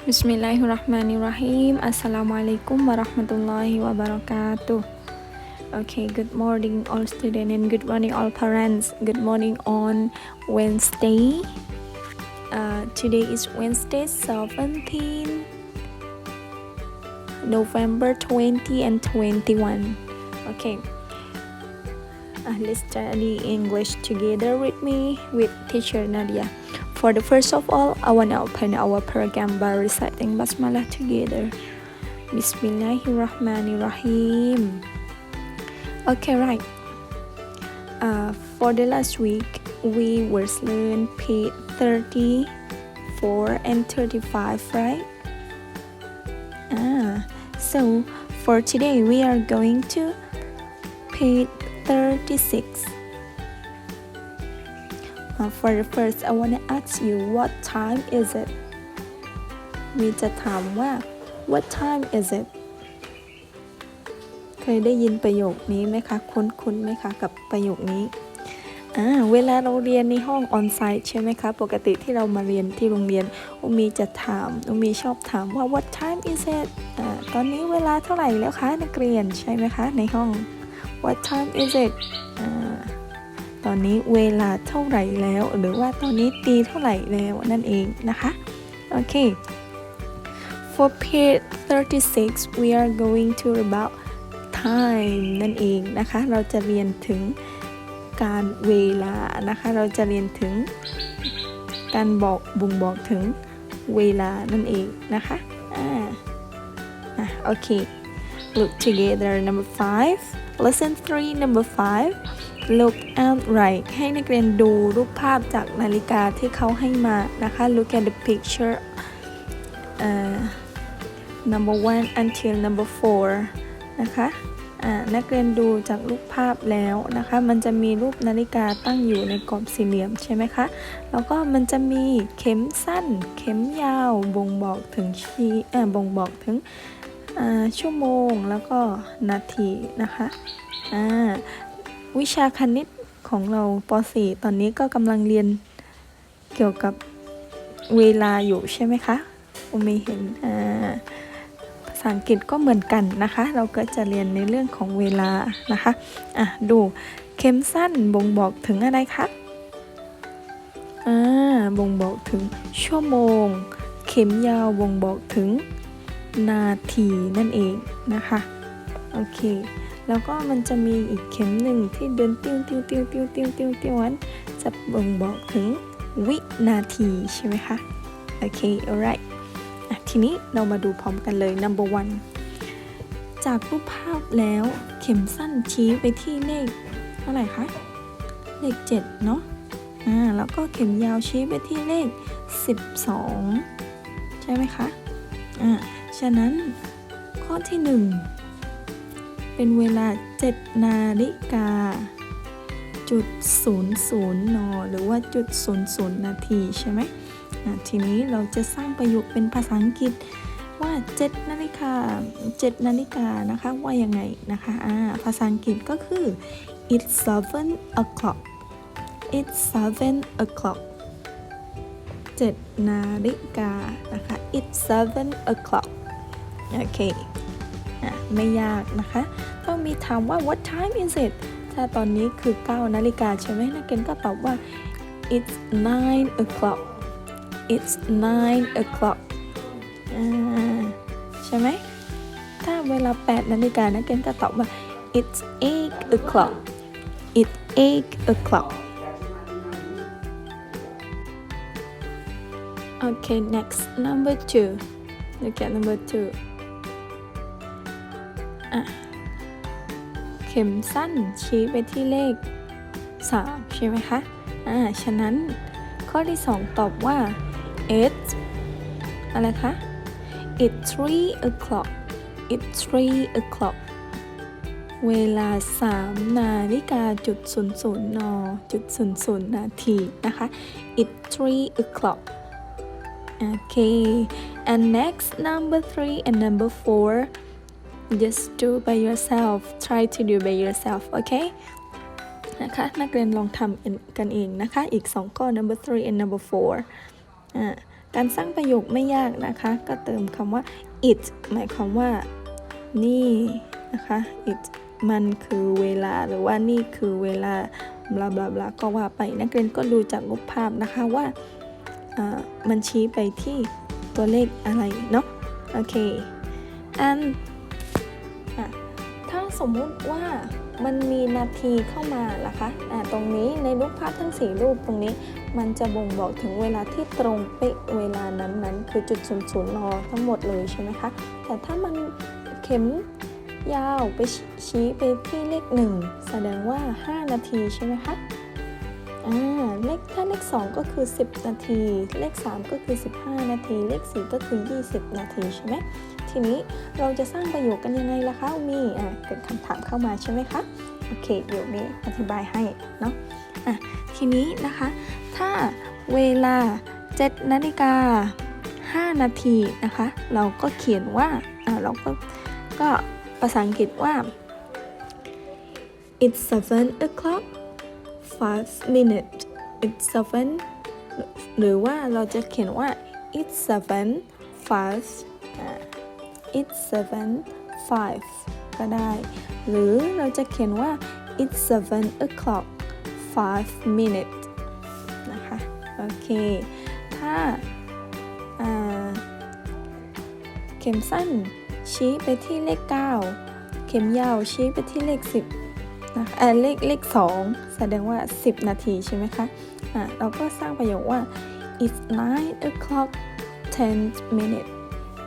Bismillahirrahmanirrahim. Assalamualaikum warahmatullahi wabarakatuh. Okay, good morning all students and good morning all parents. Good morning on Wednesday. Uh, today is Wednesday 17 November 20 and 21. Okay. Uh, let's study English together with me with teacher Nadia. For the first of all, I want to open our program by reciting Basmalah together. Bismillahirrahmanirrahim. Okay, right. Uh, for the last week, we were learn page 34 and 35, right? Ah, so for today, we are going to page 36. Uh, for the first I want to ask you what time is it มีจะถามว่า what time is it เคยได้ยินประโยคนี้ไหมคะ คุ้นๆไหมคะ กับประโยคนี้อ่าเวลาเราเรียนในห้องออนไซต์ใช่ไหมคะ ปกติที่เรามาเรียนที่โรงเรียนอุมีจะถามอุมีชอบถามว่า what time is it อ่าตอนนี้เวลาเท่าไหร่แล้วคะนักเรียนใช่ไหมคะ ในห้อง what time is it อ่า ตอนนี้เวลาเท่าไหร่แล้ว หรือว่าตอนนี้ตีเท่าไหร่แล้วนั่นเองนะคะโอเค for page 36 we are going to about time นั่นเองนะคะ เราจะเรียนถึงการเวลานะคะ เราจะเรียนถึงการบอกบ่งบอกถึงเวลานั่นเองนะคะอ่าโอเค look together number five lesson three number five look at right ให้นักเรียนดูรูปภาพจากนาฬิกาที่เขาให้มานะคะ look at the picture uh, number one until number four นะคะนักเรียนดูจากรูปภาพแล้วนะคะ มันจะมีรูปนาฬิกาตั้งอยู่ในกรอบสี่เหลี่ยมใช่ไหมคะ แล้วก็มันจะมีเข็มสั้น เข็มยาว บ่งบอกถึงชี้บ่งบอกถึงชั่วโมงแล้วก็นาทีนะคะ วิชาคณิตของเราป .4 ตอนนี้ก็กำลังเรียนเกี่ยวกับเวลาอยู่ใช่ไหมคะโอุมีเห็นภาษาอังกฤษก็เหมือนกันนะคะ เราก็จะเรียนในเรื่องของเวลานะคะอะดูเข็มสั้นบ่งบอกถึงอะไรคะอ่าบ่งบอกถึงชั่วโมง เข็มยาวบ่งบอกถึงนาทีนั่นเองนะคะ โอเค แล้วก็มันจะมีอีกเข็มหนึ่งที่เดินติ้วติ้วติ้วติ้วติ้วติ้วติ้วนั้นจะบ่งบอกถึงวินาทีใช่ไหมคะ โอเค alright ทีนี้เรามาดูพร้อมกันเลย number one จากรูปภาพแล้วเข็มสั้นชี้ไปที่เลขเท่าไหร่คะ เลข 7 เนาะอ่าแล้วก็เข็มยาวชี้ไปที่เลข 12 ใช่ไหมคะอ่าฉะนั้นข้อที่ 1 เป็นเวลา 7 นาฬิกาจุดศูนย์ศูนย์นหรือว่าจุดศูนย์ศูนย์นาทีใช่ไหมทีนี้เราจะสร้างประโยคเป็นภาษาอังกฤษว่า 7 นาฬิกา 7 นาฬิกานะคะ ว่ายังไงนะคะภาษาอังกฤษก็คือ it's seven o'clock it's seven o'clock 7 นาฬิกานะคะ it's seven o'clock โอเค อะไม่ยากนะคะ ต้องมีถามว่า what time is it ถ้าตอนนี้คือ 9 นาฬิกาใช่ไหมนักเรียนก็ตอบว่า it's nine o'clock it's nine o'clock ใช่ไหม ถ้าเวลา 8 นาฬิกานักเรียนก็ตอบว่า it's eight o'clock it's eight o'clock okay next number two look at number two เข็มสั้นชี้ไปที่เลข 3 ใช่ไหมคะ อ่า ฉะนั้นข้อที่ 2 ตอบว่า it's อะไรคะ it's three o'clock it's three o'clock เวลา 3 นาฬิกาจุดศูนย์ศูนย์นจุดศูนย์ศูนย์นาทีนะคะ it's three o'clock okay and next number three and number four just do by yourself try to do by yourself okay นะคะนักเรียนลองทำกันเองนะคะ อีก 2 ข้อ number three and number four การสร้างประโยคไม่ยากนะคะ ก็เติมคำว่า it หมายความว่า นี่นะคะ it มันคือเวลาหรือว่านี่คือเวลาบลาบลาบลาก็ว่าไปนักเรียนก็ดูจากรูปภาพนะคะว่ามันชี้ไปที่ตัวเลขอะไรเนาะโอเค and อะถ้า สมมุติว่ามันมีนาทีเข้ามาล่ะคะะตรงนี้ในรูปภาพทั้ง 4 รูปตรงนี้ มันจะบ่งบอกถึงเวลาที่ตรงเป๊ะเวลานั้นๆ คือจุดศูนย์ศูนย์นอทั้งหมดเลยใช่ไหมคะ แต่ถ้ามันเข็มยาวไปชี้ไปที่เลขหนึ่งแสดงว่า 5 นาทีใช่ไหมคะอ่าเลขถ้าเลข 2 ก็คือ 10 นาที เลข 3 ก็คือ 15 นาที เลข 4 ก็คือ 20 นาทีใช่ไหม ทีนี้เราจะสร้างประโยคกันยังไงล่ะคะอุมีอ่าเกิดคำถามเข้ามาใช่ไหมคะโอเคเดี๋ยวนี้อธิบายให้เนาะอะทีนี้นะคะ ถ้าเวลา7นาฬิกา5นาทีนะคะ เราก็เขียนว่าอ่าเราก็ก็ภาษาอังกฤษว่า it's seven o'clock five minutes it's seven หรือว่าเราจะเขียนว่า it's seven five อ่า it's seven five ก็ได้ หรือเราจะเขียนว่า it's seven o'clock five minutes นะคะ โอเค ถ้าเข็มสั้นชี้ไปที่เลข 9 เข็มยาวชี้ไปที่เลข 10นะเอ่อเลขเลข 2 แสดงว่า 10 นาทีใช่ไหมคะอะเราก็สร้างประโยคว่า it's nine o'clock ten minutes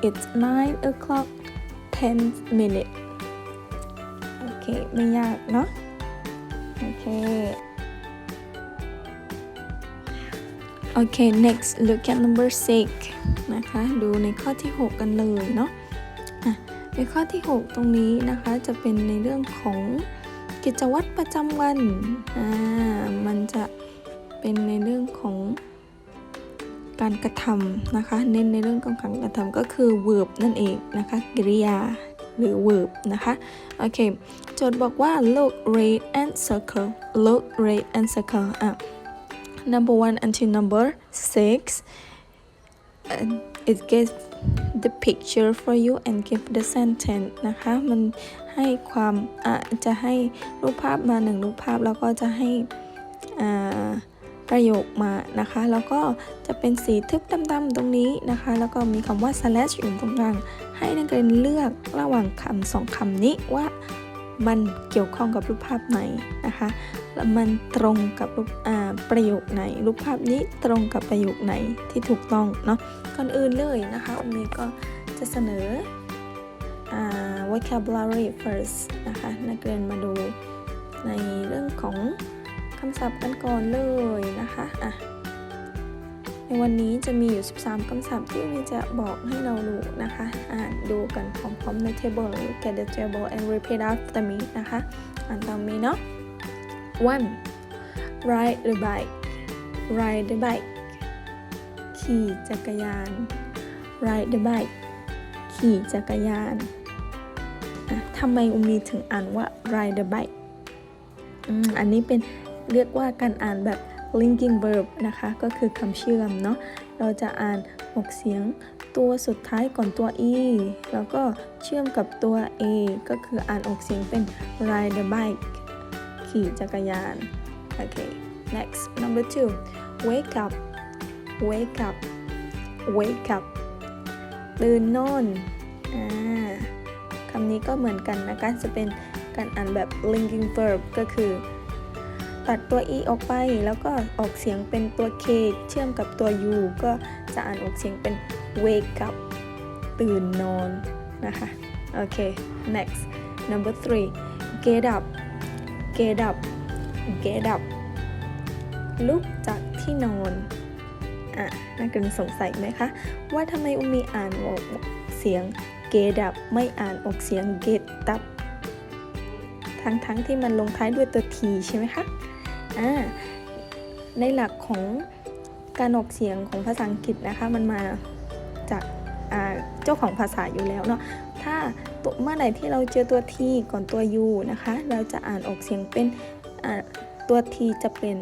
it's nine o'clock ten minutes โอเค ไม่ยากเนาะ โอเค โอเค next look at number six นะคะ ดูในข้อที่ 6 กันเลยเนาะอะในข้อที่ 6 ตรงนี้นะคะ จะเป็นในเรื่องของกิจวัตรประจำวัน อ่า มันจะเป็นในเรื่องของ การกระทำนะคะ เน้นในเรื่องของการกระทำก็คือ verb นั่นเองนะคะกริยาหรือ verb นะคะโอเคโจทย์บอกว่า look read and circle look read and circle อะ number one until number six and it gives the picture for you and give the sentence นะคะ มันให้ความอะจะให้รูปภาพมาหนึ่งรูปภาพแล้วก็จะให้อ่า ประโยคมานะคะ แล้วก็จะเป็นสีทึบดำๆตรงนี้นะคะ แล้วก็มีคำว่า slash อยู่ตรงกลาง ให้นักเรียนเลือกระหว่างคำสองคำนี้ว่ามันเกี่ยวข้องกับรูปภาพไหนนะคะแล้วมันตรงกับรูปอ่าประโยคไหน รูปภาพนี้ตรงกับประโยคไหนที่ถูกต้องเนาะ ก่อนอื่นเลยนะคะอมนี้ก็จะเสนออ่า vocabulary first นะคะ นักเรียนมาดูในเรื่องของ คำศัพท์กันก่อนเลยนะคะอะในวันนี้จะมีอยู่ 13 คำศัพท์ที่มีจะบอกให้เราดูนะคะอ่านดูกันพร้อมๆใน table look at the table and repeat after me นะคะอ่านตามนี้เนาะ one ride the bike ride the bike ขี่จักรยาน ride the bike ขี่จักรยานอะทำไมอุมมีถึงอ่านว่า ride the bike อืมอันนี้เป็น เรียกว่าการอ่านแบบ linking verb นะคะ ก็คือคำเชื่อมเนาะ เราจะอ่านออกเสียงตัวสุดท้ายก่อนตัว e แล้วก็เชื่อมกับตัว a ก็คืออ่านออกเสียงเป็น ride the bike ขี่จักรยาน โอเค next number two wake up wake up wake up ตื่นนอนอ่าคำนี้ก็เหมือนกันนะคะ จะเป็นการอ่านแบบ linking verb ก็คือ ตัดตัว e ออกไป แล้วก็ออกเสียงเป็นตัว k เชื่อมกับตัว u ก็จะอ่านออกเสียงเป็น wake up ตื่นนอนนะคะ โอเค next number three get up get up get up ลุกจากที่นอน อะนักเรียนสงสัยไหมคะ ว่าทำไมอุมมีอ่านออกเสียง get up ไม่อ่านออกเสียง get up ทั้งๆทที่มันลงท้ายด้วยตัว t ใช่ไหมคะ อ่าในหลักของการออกเสียงของภาษาอังกฤษนะคะ มันมาจากาเจ้าของภาษาอยู่แล้วเนาะถ้าเมื่อไหร่ที่เราเจอตัว t ก่อนตัว u นะคะ เราจะอ่านออกเสียงเป็นตัว t จะเป็น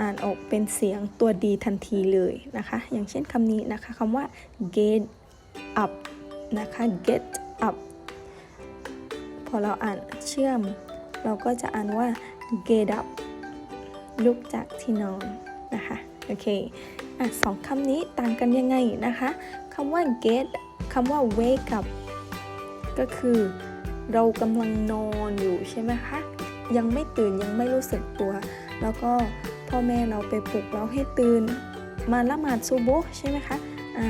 อ่านออกเป็นเสียงตัวดีทันทีเลยนะคะ อย่างเช่นคำนี้นะคะคำว่า get up นะคะ get up พอเราอ่านเชื่อม เราก็จะอ่านว่า get up ลุกจากที่นอนนะคะโอเคอะสองคำนี้ต่างกันยังไงนะคะคำว่า get คำว่า wake up ก็คือเรากำลังนอนอยู่ใช่ไหมคะ ยังไม่ตื่นยังไม่รู้สึกตัว แล้วก็พ่อแม่เราไปปลุกเราให้ตื่น มาละหมาดซูโบใช่ไหมคะอ่า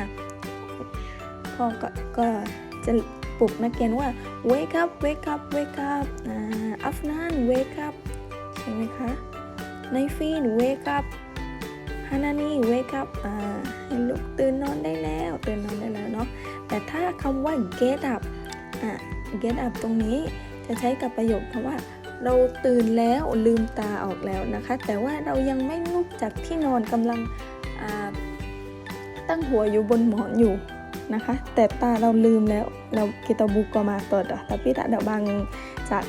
พ่อก็ก็จะปลุกนักเรียนว่า wake up wake up wake up อ่าอัฟนาน wake up ใช่ไหมคะ ในฟีน wake up ฮานานี่ wake up อ่าให้ลุกตื่นนอนได้แล้วตื่นนอนได้แล้วเนาะแต่ถ้าคำว่า get up อะ get up ตรงนี้จะใช้กับประโยคคำว่า เราตื่นแล้วลืมตาออกแล้วนะคะ แต่ว่าเรายังไม่ลุกจากที่นอนกำลังอ่าตั้งหัวอยู่บนหมอนอยู่นะคะ แต่ตาเราลืมแล้วเรา kita buka mata dah tapi tak ada bangun จาก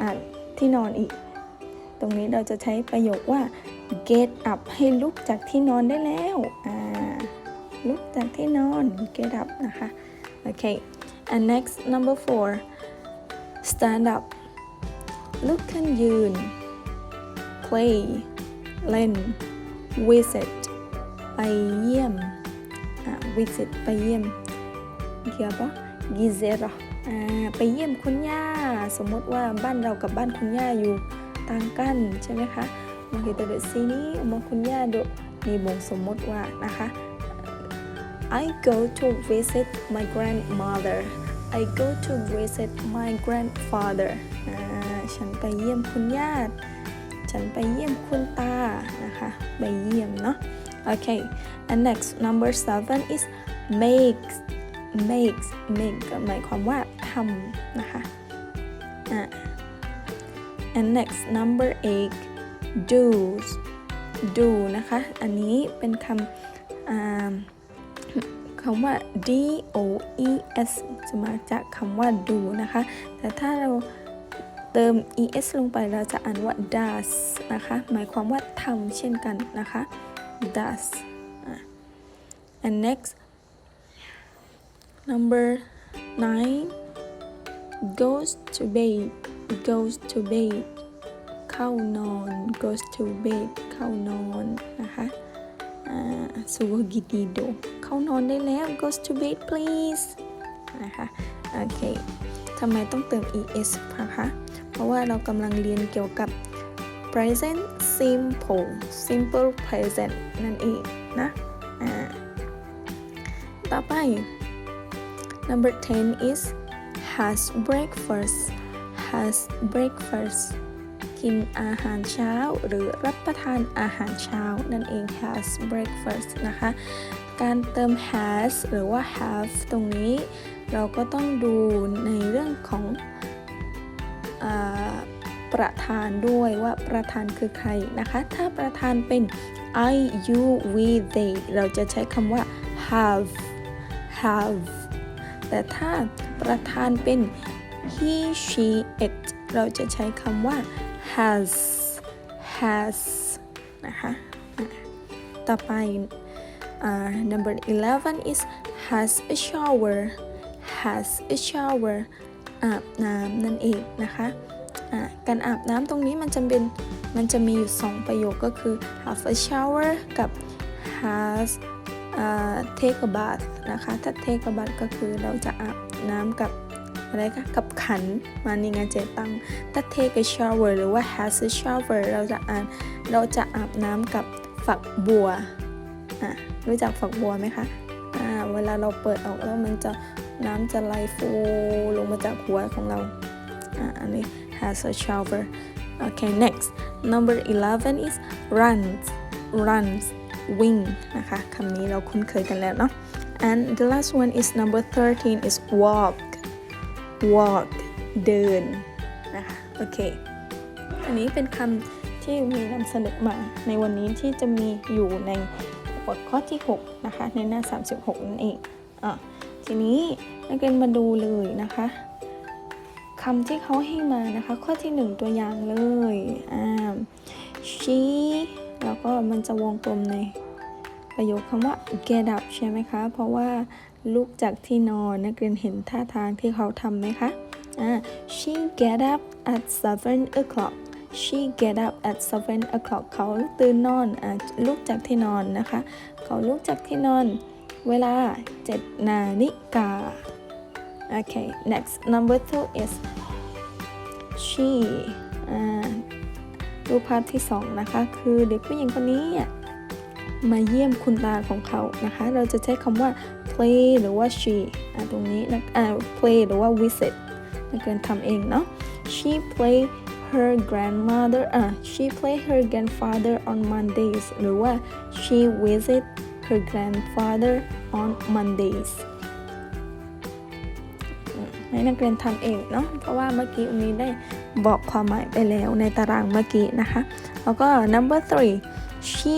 อ่าที่นอนอีก ตรงนี้เราจะใช้ประโยคว่า get up ให้ลุกจากที่นอนได้แล้วอ่าลุกจากที่นอน get up นะคะ โอเค and next number four stand up ลุกขึ้นยืน play เล่น visit ไปเยี่ยม visit ไปเยี่ยมเกียบะ gizera อ่าไปเยี่ยมคุณย่า สมมติว่าบ้านเรากับบ้านคุณย่าอยู่ ต่างกันใช่ไหมคะมา kita duduk sini มาคุณย่าดูมีบ่งสมมติว่านะคะ I go to visit my grandmother I go to visit my grandfather ฉันไปเยี่ยมคุณย่า ฉันไปเยี่ยมคุณตา นะคะ ไปเยี่ยมเนาะ โอเค and next number seven is makes makes make ก็หมายความว่าทำนะคะ อะ and next number eight do's do นะคะ อันนี้เป็นคำคำว่า d o e s จะมาจากคำว่า do นะคะ แต่ถ้าเราเติม es ลงไปเราจะอ่านว่า does นะคะ หมายความว่าทำเช่นกันนะคะ does อะ and next number nine goes to bed goes to bed เข้านอน goes to bed เข้านอนนะคะ อ่า subuh gidido เข้านอนได้แล้ว goes to bed please นะคะ โอเค ทำไมต้องเติม es นะคะ เพราะว่าเรากำลังเรียนเกี่ยวกับ present simple simple present นั่นเองนะ อ่า ต่อไป number 10 is has breakfast has breakfast กินอาหารเช้า หรือรับประทานอาหารเช้า นั่นเอง has breakfast นะคะ การเติม has หรือว่า have ตรงนี้ เราก็ต้องดูในเรื่องของอประธานด้วยว่าประธานคือใครนะคะ ถ้าประธานเป็น I you we they เราจะใช้คำว่า have have แต่ถ้าประธานเป็น he she it เราจะใช้คำว่า has has นะคะต่อไปอ number 11 is has a shower has a shower อาบน้ำนั่นเองนะคะะการอาบน้ำตรงนี้มันจะเป็นมันจะมีอยู่ 2 ประโยคก็คือ have a shower กับ has อ่า take a bath นะคะ ถ้า take a bath ก็คือเราจะอาบน้ำกับ อะไรคะกับขันมานี่ไงเจตังถ้า take a shower หรือว่า has a shower เราจะอ่านเราจะอาบน้ำกับฝักบัวอะรู้จักฝักบัวไหมคะอ่าเวลาเราเปิดออกแล้วมันจะน้ำจะไหลฟูลงมาจากหัวของเราอ่าอันนี้ has a shower okay next number 11 is runs runs wing นะคะคำนี้เราคุ้นเคยกันแล้วเนาะ and the last one is number 13 is walk walk เดินนะคะโอเค อันนี้เป็นคำที่มีนำเสนอมาในวันนี้ที่จะมีอยู่ในบทข้อที่ 6 นะคะ ในหน้า 36 นั่นเองอะทีนี้นักเรียนมาดูเลยนะคะคำที่เขาให้มานะคะ ข้อที่ 1 ตัวอย่างเลยอ่า she แล้วก็มันจะวงกลมในประโยคคำว่า get up ใช่ไหมคะ เพราะว่า ลุกจากที่นอนนักเรียนเห็นท่าทางที่เขาทำไหมคะอ่า she get up at seven o'clock she get up at seven o'clock เขาตื่นนอนอ่าลุกจากที่นอนนะคะ เขาลุกจากที่นอน เวลา7นาฬิกาโอเค next number two is she อ่ารูปภาพที่สองนะคะ คือเด็กผู้หญิงคนนี้ มาเยี่ยมคุณตาของเขานะคะ เราจะใช้คำว่า play หรือว่า she อ่าตรงนี้นะอ่า play หรือว่า visit นักเรียนทำเองเนาะ she play her grandmother อ่า she play her grandfather on Mondays หรือว่า she visit her grandfather on Mondays อืมให้นักเรียนทำเองเนาะเพราะว่าเมื่อกี้อุนี้ได้บอกความหมายไปแล้วในตารางเมื่อกี้นะคะ แล้วก็ number three she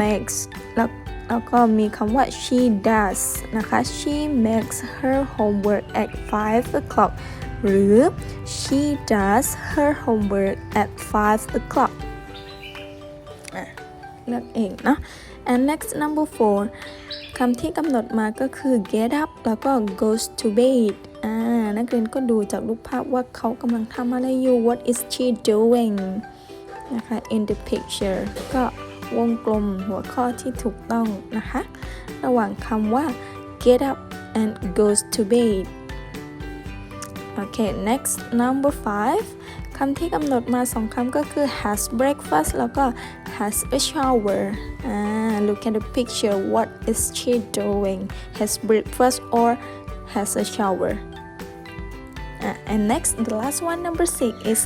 makes แล้ว แล้วก็มีคำว่า she does นะคะ she makes her homework at 5 o'clock หรือ she does her homework at 5 o'clock อะเลือกเองเนาะ and next number four คำที่กำหนดมาก็คือ get up แล้วก็ goes to bed อ่า นักเรียนก็ดูจากรูปภาพว่าเขากำลังทำอะไรอยู่ what is she doing นะคะ in the picture ก็ วงกลมหัวข้อที่ถูกต้องนะคะ ระหว่างคำว่า get up and goes to bed โอเค next number five คำที่กำหนดมาสองคำก็คือ has breakfast แล้วก็ has a shower อ่า look at the picture what is she doing has breakfast or has a shower อะ and next the last one number six is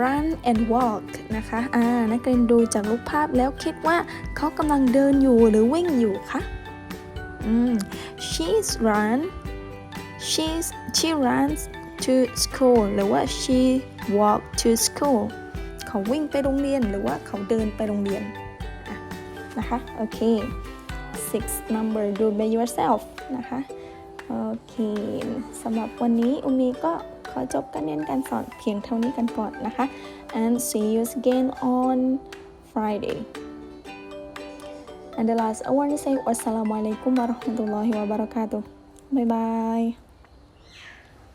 run and walk นะคะอ่านักเรียนดูจากรูปภาพแล้วคิดว่าเขากำลังเดินอยู่หรือวิ่งอยู่คะอืม she's run she's she runs to school หรือว่า she walk to school เขาวิ่งไปโรงเรียนหรือว่าเขาเดินไปโรงเรียนะนะคะ โอเค six number do by yourself นะคะ โอเคสำหรับวันนี้อุมีก็ ขอจบการเรียนการสอนเพียงเท่านี้กันก่อนนะคะ and see you again on Friday and the last I want to say wassalamualaikum warahmatullahi wabarakatuh bye bye